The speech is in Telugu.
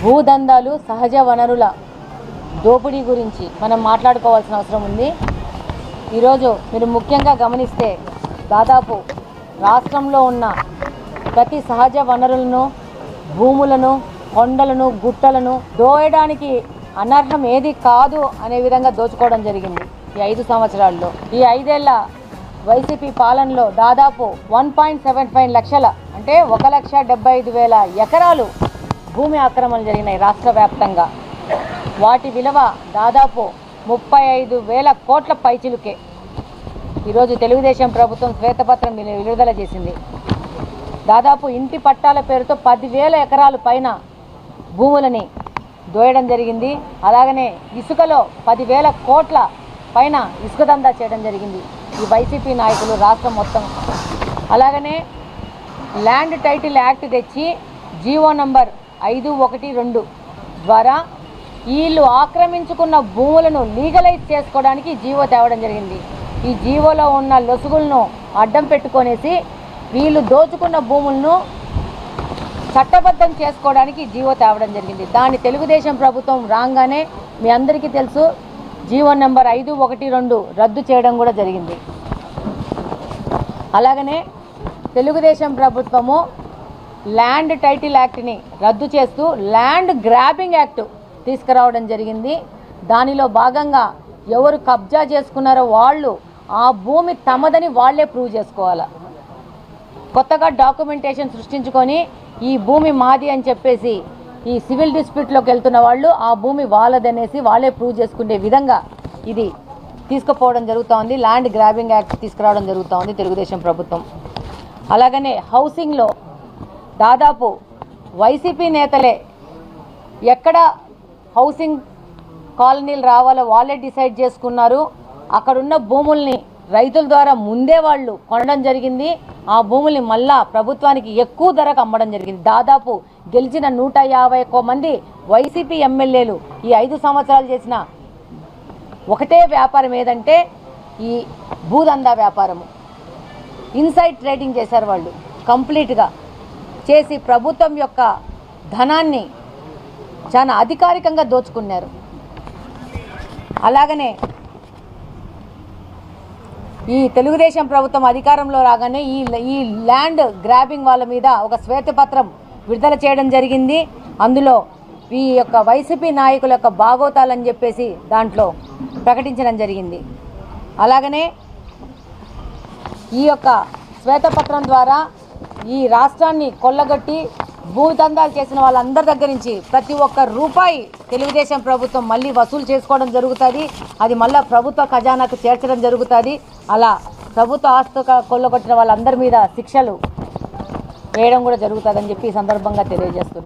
భూదందాలు సహజ వనరుల దోపిడీ గురించి మనం మాట్లాడుకోవాల్సిన అవసరం ఉంది. ఈరోజు మీరు ముఖ్యంగా గమనిస్తే దాదాపు రాష్ట్రంలో ఉన్న ప్రతి సహజ వనరులను భూములను కొండలను గుట్టలను దోయడానికి అనర్హం ఏది కాదు అనే విధంగా దోచుకోవడం జరిగింది ఈ ఐదు సంవత్సరాల్లో. ఈ ఐదేళ్ళ వైసీపీ పాలనలో దాదాపు వన్ పాయింట్ సెవెన్ ఫైవ్ లక్షల అంటే ఒక లక్ష డెబ్బై ఐదు వేల ఎకరాలు భూమి ఆక్రమణలు జరిగినాయి రాష్ట్ర వ్యాప్తంగా వాటి విలువ దాదాపు ముప్పై ఐదు వేల కోట్ల పైచిలుకే. ఈరోజు తెలుగుదేశం ప్రభుత్వం శ్వేతపత్రం విడుదల చేసింది. దాదాపు ఇంటి పట్టాల పేరుతో పదివేల ఎకరాలు పైన భూములని దోయడం జరిగింది. అలాగనే ఇసుకలో పదివేల కోట్ల పైన ఇసుక దందా చేయడం జరిగింది. ఈ వైసీపీ నాయకులు రాష్ట్రం మొత్తం. అలాగనే ల్యాండ్ టైటిల్ యాక్ట్ తెచ్చి జీవో నంబర్ ఐదు ఒకటి రెండు ద్వారా వీళ్ళు ఆక్రమించుకున్న భూములను లీగలైజ్ చేసుకోవడానికి జీవో తేవడం జరిగింది. ఈ జీవోలో ఉన్న లొసుగులను అడ్డం పెట్టుకొనేసి వీళ్ళు దోచుకున్న భూములను చట్టబద్ధం చేసుకోవడానికి జీవో తేవడం జరిగింది. దాన్ని తెలుగుదేశం ప్రభుత్వం రాగానే మీ అందరికీ తెలుసు జీవో నెంబర్ ఐదు ఒకటి రెండు రద్దు చేయడం కూడా జరిగింది. అలాగనే తెలుగుదేశం ప్రభుత్వము ల్యాండ్ టైటిల్ యాక్ట్ని రద్దు చేస్తూ ల్యాండ్ గ్రాబింగ్ యాక్ట్ తీసుకురావడం జరిగింది. దానిలో భాగంగా ఎవరు కబ్జా చేసుకున్నారో వాళ్ళు ఆ భూమి తమదని వాళ్ళే ప్రూవ్ చేసుకోవాలి. కొత్తగా డాక్యుమెంటేషన్ సృష్టించుకొని ఈ భూమి మాది అని చెప్పేసి ఈ సివిల్ డిస్ప్యూట్లోకి వెళ్తున్న వాళ్ళు ఆ భూమి వాళ్ళదనేసి వాళ్ళే ప్రూవ్ చేసుకునే విధంగా ఇది తీసుకుపోవడం జరుగుతూ ఉంది ల్యాండ్ గ్రాబింగ్ యాక్ట్ తీసుకురావడం జరుగుతూ ఉంది తెలుగుదేశం ప్రభుత్వం. అలాగనే హౌసింగ్లో దాదాపు వైసీపీ నేతలే ఎక్కడ హౌసింగ్ కాలనీలు రావాలో వాళ్ళే డిసైడ్ చేసుకున్నారు. అక్కడున్న భూముల్ని రైతుల ద్వారా ముందే వాళ్ళు కొనడం జరిగింది. ఆ భూముల్ని మళ్ళా ప్రభుత్వానికి ఎక్కువ ధరకు అమ్మడం జరిగింది. దాదాపు గెలిచిన నూట యాభై ఒక్క మంది వైసీపీ ఎమ్మెల్యేలు ఈ ఐదు సంవత్సరాలు చేసిన ఒకటే వ్యాపారం ఏదంటే ఈ భూదందా వ్యాపారము. ఇన్సైడ్ ట్రేడింగ్ చేశారు వాళ్ళు. కంప్లీట్గా చేసి ప్రభుత్వం యొక్క ధనాన్ని చాలా అధికారికంగా దోచుకున్నారు. అలాగనే ఈ తెలుగుదేశం ప్రభుత్వం అధికారంలో రాగానే ఈ ఈ ల్యాండ్ గ్రాబింగ్ వాళ్ళ మీద ఒక శ్వేతపత్రం విడుదల చేయడం జరిగింది. అందులో ఈ యొక్క వైసీపీ నాయకుల యొక్క బాగోతాలని చెప్పేసి దాంట్లో ప్రకటించడం జరిగింది. అలాగనే ఈ యొక్క శ్వేతపత్రం ద్వారా ఈ రాష్ట్రాన్ని కొల్లగొట్టి భూదందాలు చేసిన వాళ్ళందరి దగ్గర నుంచి ప్రతి ఒక్క రూపాయి తెలుగుదేశం ప్రభుత్వం మళ్ళీ వసూలు చేసుకోవడం జరుగుతుంది. అది మళ్ళీ ప్రభుత్వ ఖజానాకు చేర్చడం జరుగుతుంది. అలా ప్రభుత్వ ఆస్తు కొల్లగొట్టిన వాళ్ళందరి మీద శిక్షలు వేయడం కూడా జరుగుతుందని చెప్పి ఈ సందర్భంగా తెలియజేస్తుంది